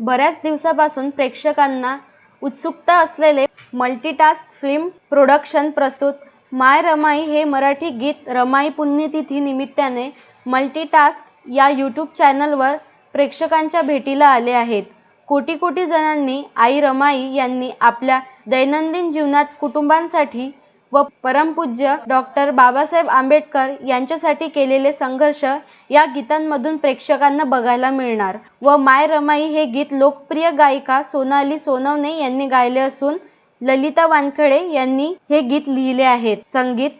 बऱ्याच दिवसापासून प्रेक्षकांना उत्सुकता असलेले मल्टीटास्क फिल्म प्रोडक्शन प्रस्तुत माय रमाई हे मराठी गीत रमाई पुण्यतिथी निमित्ताने मल्टीटास्क या यूट्यूब चॅनलवर प्रेक्षकांच्या भेटीला आले आहेत. कोटी कोटी जणांनी आई रमाई यांनी आपल्या दैनंदिन जीवनात कुटुंबांसाठी व परमपूज्य डॉक्टर बाबासाहेब आंबेडकर यांच्यासाठी केलेले संघर्ष या गीतांमधून प्रेक्षकांना बघायला मिळणार व माय रमाई हे गीत लोकप्रिय गायिका सोनाली सोनवणे यांनी गायले असून ललिता वानखेडे यांनी हे गीत लिहिले आहे. संगीत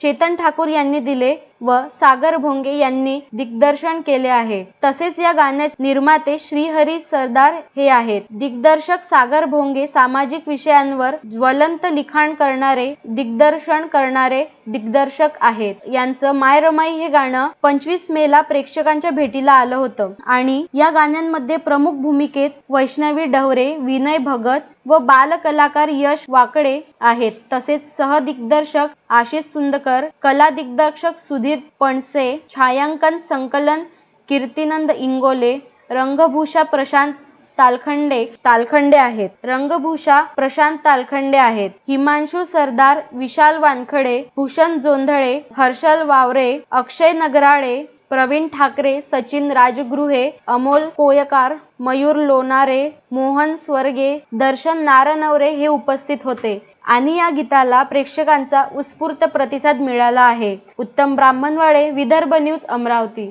चेतन ठाकूर यांनी दिले व सागर भोंगे यांनी दिग्दर्शन केले आहे. तसेच या गाण्याचे निर्माते श्रीहरी सरदार हे आहेत. दिग्दर्शक सागर भोंगे सामाजिक विषयांवर ज्वलंत लिखाण करणारे दिग्दर्शन करणारे दिग्दर्शक आहेत. यांचं माय रमाई हे गाणं पंचवीस मे ला प्रेक्षकांच्या भेटीला आलं होतं आणि या गाण्यांमध्ये प्रमुख भूमिकेत वैष्णवी डवरे विनय भगत व बालकलाकार यश वाकडे आहेत. तसेच सहदिग्दर्शक आशिष सुंदकर, कला दिग्दर्शक सुधीर पणसे, छायांकन संकलन कीर्तिनंद इंगोले, रंगभूषा प्रशांत तालखंडे तालखंडे आहेत. रंगभूषा प्रशांत तालखंडे आहेत. हिमांशू सरदार, विशाल वानखडे, भूषण जोंधळे, हर्षल वावरे, अक्षय नगराळे, प्रवीण ठाकरे, सचिन राजगृहे, अमोल कोयकार, मयूर लोणारे, मोहन स्वर्गे, दर्शन नारनवरे हे उपस्थित होते आणि या गीताला प्रेक्षकांचा उत्स्फूर्त प्रतिसाद मिळाला आहे. उत्तम ब्राह्मणवाडे, विदर्भ न्यूज, अमरावती.